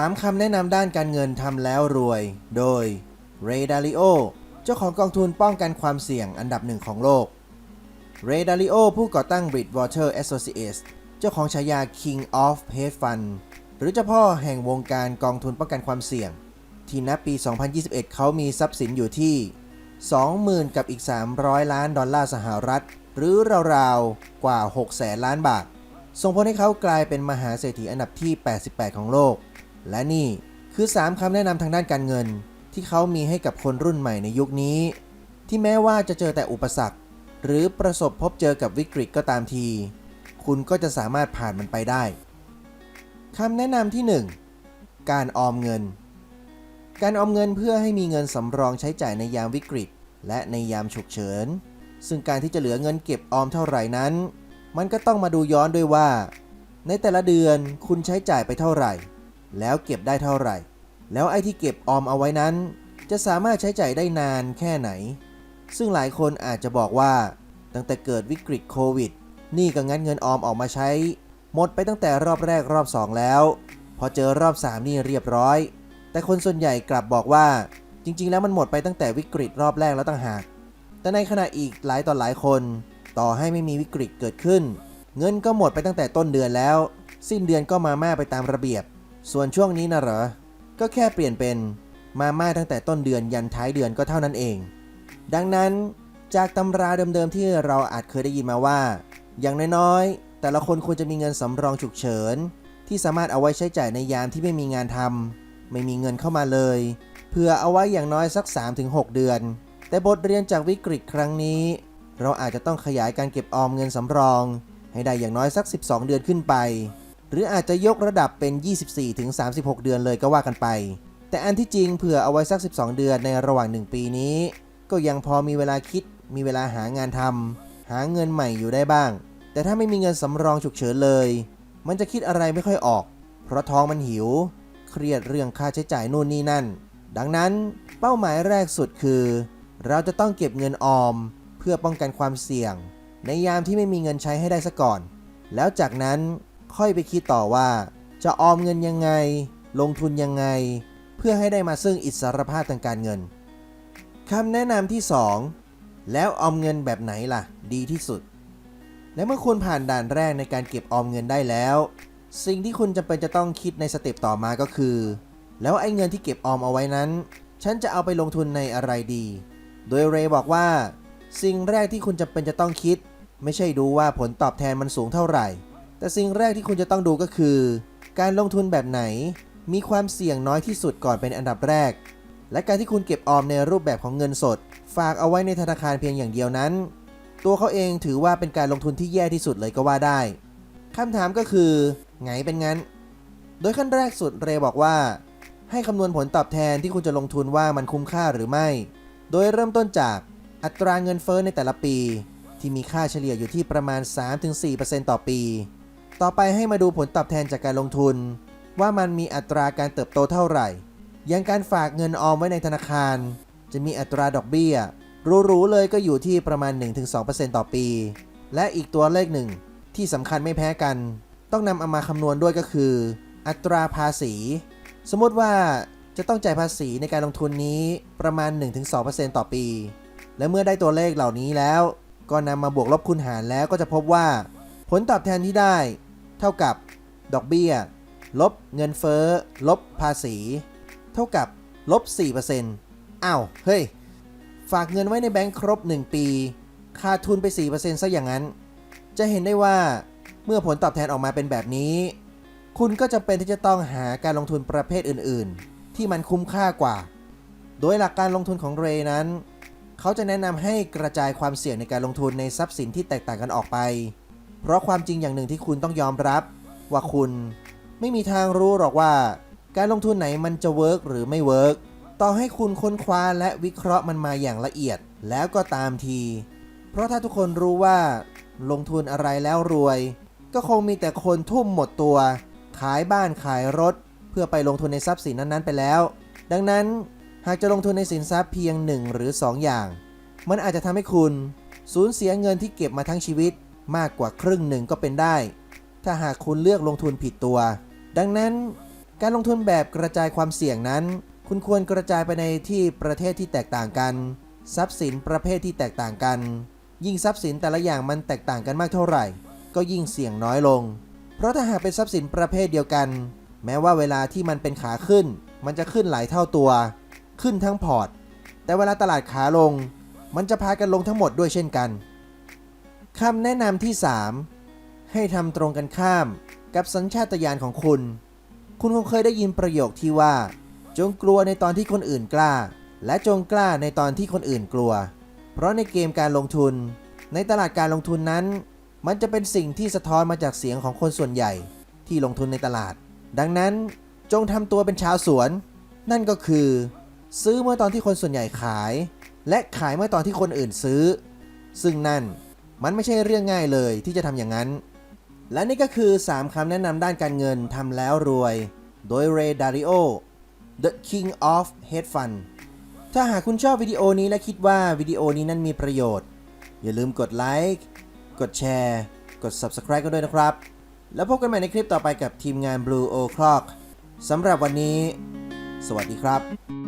3 คำแนะนำด้านการเงินทำแล้วรวย โดย Ray Dalio เจ้าของกองทุนป้องกันความเสี่ยงอันดับหนึ่งของโลก Ray Dalio ผู้ก่อตั้ง Bridgewater Associates เจ้าของฉายา King of Hedge Fund หรือเจ้าพ่อแห่งวงการกองทุนป้องกันความเสี่ยง ที่นับปี 2021 เขามีทรัพย์สินอยู่ที่ 20,000 กับอีก 300 ล้านดอลลาร์สหรัฐ หรือราวๆ กว่า 6 แสนล้านบาท ส่งผลให้เขากลายเป็นมหาเศรษฐีอันดับที่ 88 ของโลก และนี่คือ 3คำแนะนำทางด้านการเงิน ที่เขามีให้กับคนรุ่นใหม่ในยุคนี้ ที่แม้ว่าจะเจอแต่อุปสรรค หรือประสบพบเจอกับวิกฤตก็ตามที คุณก็จะสามารถผ่านมันไปได้คำแนะนำที่ 1 การออมเงิน การออมเงินเพื่อให้มีเงินสำรองใช้จ่ายในยามวิกฤต และในยามฉุกเฉิน ซึ่งการที่จะเหลือเงินเก็บออมเท่าไหร่นั้น มันก็ต้องมาดูย้อนด้วยว่า ในแต่ละเดือนคุณใช้จ่ายไปเท่าไหร่ แล้วเก็บได้เท่าไหร่ แล้วไอ้ที่เก็บออมเอาไว้นั้น จะสามารถใช้จ่ายได้นานแค่ไหน ซึ่งหลายคนอาจจะบอกว่า ตั้งแต่เกิดวิกฤตโควิด นี่ก็งั้นเงินออมออกมาใช้ หมดไปตั้งแต่รอบแรกรอบ 2 แล้ว พอเจอรอบ 3 นี่เรียบร้อย แต่คนส่วนใหญ่กลับบอกว่า จริง ๆ แล้วมันหมดไปตั้งแต่วิกฤตรอบแรกแล้วต่างหาก แต่ในขณะอีกหลายต่อหลายคน ต่อให้ไม่มีวิกฤตเกิดขึ้น เงินก็หมดไปตั้งแต่ต้นเดือนแล้ว สิ้นเดือนก็มาม่าไปตามระเบียบ ส่วนช่วงนี้นะเหรอ ก็แค่เปลี่ยนเป็นมาม่าตั้งแต่ต้นเดือนยันท้ายเดือนก็เท่านั้นเอง ดังนั้นจากตำราเดิมๆที่เราอาจเคยได้ยินมาว่า อย่างน้อยๆ แต่ละคนควรจะมีเงินสำรองฉุกเฉิน ที่สามารถเอาไว้ใช้จ่ายในยามที่ไม่มีงานทำไม่มีเงินเข้ามาเลยเพื่อเอาไว้อย่างน้อยสัก 3-6 เดือน แต่บทเรียนจากวิกฤตครั้งนี้ เราอาจจะต้องขยายการเก็บออมเงินสำรอง ให้ได้อย่างน้อยสัก 12 เดือนขึ้นไป หรืออาจจะยกระดับเป็น 24-36 เดือนเลยก็ว่ากันไป แต่อันที่จริงเผื่อเอาไว้สัก 12 เดือนในระหว่าง 1 ปีนี้ ก็ยังพอมีเวลาคิด มีเวลาหางานทำหาเงินใหม่อยู่ได้บ้าง แต่ถ้าไม่มีเงินสำรองฉุกเฉินเลย มันจะคิดอะไรไม่ค่อยออก เพราะท้องมันหิว เครียดเรื่องค่าใช้จ่ายนู่นนี่นั่น ดังนั้นเป้าหมายแรกสุดคือ เราจะต้องเก็บเงินออม เพื่อป้องกันความเสี่ยง ในยามที่ไม่มีเงินใช้ให้ได้ซะก่อน แล้วจากนั้น ค่อยไปคิดต่อว่า จะออมเงินยังไง ลงทุนยังไง เพื่อให้ได้มาซึ่งอิสรภาพทางการเงินคำแนะนำที่ 2 แล้วออมเงินแบบไหนล่ะ ดีที่สุด และเมื่อคุณผ่านด่านแรกในการเก็บออมเงินได้แล้ว สิ่งที่คุณจำเป็นจะต้องคิดในสเต็ปต่อมาก็คือ แล้วไอ้เงินที่เก็บออมเอาไว้นั้น ฉันจะเอาไปลงทุนในอะไรดี โดยเรย์บอกว่า สิ่งแรกที่คุณจำเป็นจะต้องคิด ไม่ใช่ดูว่าผลตอบแทนมันสูงเท่าไหร่ แต่สิ่งแรกที่คุณจะต้องดูก็คือ การลงทุนแบบไหน มีความเสี่ยงน้อยที่สุดก่อนเป็นอันดับแรก และการที่คุณเก็บออมในรูปแบบของเงินสด ฝากเอาไว้ในธนาคารเพียงอย่างเดียวนั้น ตัวเขาเองถือว่าเป็นการลงทุนที่แย่ที่สุดเลยก็ว่าได้คำถามก็คือ ไงเป็นงั้น โดยขั้นแรกสุดเรบอกว่า ให้คำนวณผลตอบแทนที่คุณจะลงทุนว่ามันคุ้มค่าหรือไม่ โดยเริ่มต้นจากอัตราเงินเฟ้อในแต่ละปี ที่มีค่าเฉลี่ยอยู่ที่ประมาณ 3-4%ต่อปี ต่อไปให้มาดูผลตอบแทนจากการลงทุน ว่ามันมีอัตราการเติบโตเท่าไหร่ อย่างการฝากเงินออมไว้ในธนาคาร จะมีอัตราดอกเบี้ย รู้ๆเลยก็อยู่ที่ประมาณ 1-2%ต่อปี และอีกตัวเลขหนึ่งที่สำคัญไม่แพ้กัน ต้องนำเอามาคำนวณด้วยก็คือ อัตราภาษี สมมติว่าจะต้องจ่ายภาษีในการลงทุนนี้ประมาณ 1-2%ต่อปี และเมื่อได้ตัวเลขเหล่านี้แล้ว ก็นำมาบวกลบคูณหารแล้วก็จะพบว่า ผลตอบแทนที่ได้ เท่ากับดอกเบี้ย ลบเงินเฟ้อ ลบภาษี เท่ากับลบ 4%อ้าว เฮ้ย ฝากเงินไว้ในแบงค์ครบ 1 ปีขาดทุนไป 4%ซะอย่างนั้น จะเห็นได้ว่าเมื่อผลตอบแทนออกมาเป็นแบบนี้ คุณก็จะเป็นที่จะต้องหาการลงทุนประเภทอื่น ๆ ที่มันคุ้มค่ากว่า โดยหลักการลงทุนของเรนั้น เขาจะแนะนำให้กระจายความเสี่ยงในการลงทุนในทรัพย์สินที่แตกต่างกันออกไป เพราะความจริงอย่างหนึ่งที่คุณต้องยอมรับ ว่าคุณไม่มีทางรู้หรอกว่า การลงทุนไหนมันจะเวิร์กหรือไม่เวิร์กต่อให้คุณค้นคว้าและวิเคราะห์มันมาอย่างละเอียดแล้วก็ตามที เพราะถ้าทุกคนรู้ว่า ลงทุนอะไรแล้วรวย ก็คงมีแต่คนทุ่มหมดตัว ขายบ้านขายรถ เพื่อไปลงทุนในทรัพย์สินนั้นๆไปแล้ว ดังนั้นหากจะลงทุนในสินทรัพย์เพียง 1 หรือ 2 อย่าง มันอาจจะทำให้คุณสูญเสียเงินที่เก็บมาทั้งชีวิต มากกว่าครึ่งหนึ่งก็เป็นได้ ถ้าหากคุณเลือกลงทุนผิดตัว ดังนั้นการลงทุนแบบกระจายความเสี่ยงนั้น คุณควรกระจายไปในที่ประเทศที่แตกต่างกัน ทรัพย์สินประเภทที่แตกต่างกัน ยิ่งทรัพย์สินแต่ละอย่างมันแตกต่างกันมากเท่าไหร่ ก็ยิ่งเสี่ยงน้อยลง เพราะถ้าหากเป็นทรัพย์สินประเภทเดียวกัน แม้ว่าเวลาที่มันเป็นขาขึ้น มันจะขึ้นหลายเท่าตัว ขึ้นทั้งพอร์ต แต่เวลาตลาดขาลง มันจะพากันลงทั้งหมดด้วยเช่นกัน คำแนะนำที่ 3 ให้ทำตรงกันข้ามกับสัญชาตญาณของคุณ คุณคงเคยได้ยินประโยคที่ว่า จงกลัวในตอนที่คนอื่นกล้า และจงกล้าในตอนที่คนอื่นกลัว เพราะในเกมการลงทุน ในตลาดการลงทุนนั้น มันจะเป็นสิ่งที่สะท้อนมาจากเสียงของคนส่วนใหญ่ที่ลงทุนในตลาด ดังนั้นจงทำตัวเป็นชาวสวน นั่นก็คือ ซื้อเมื่อตอนที่คนส่วนใหญ่ขาย และขายเมื่อตอนที่คนอื่นซื้อ ซึ่งนั่น มันไม่ใช่เรื่องง่ายเลยที่จะทำอย่างนั้น และนี่ก็คือ 3 คำแนะนำด้านการเงินทำแล้วรวย โดย Ray Dalio The King of Hedge Fund ถ้าหากคุณชอบวิดีโอนี้และคิดว่าวิดีโอนี้นั้นมีประโยชน์ อย่าลืมกดไลค์กดแชร์กด Subscribe กันด้วยนะครับ แล้วพบกันใหม่ในคลิปต่อไปกับทีมงาน Blue O'Clock สำหรับวันนี้ สวัสดีครับ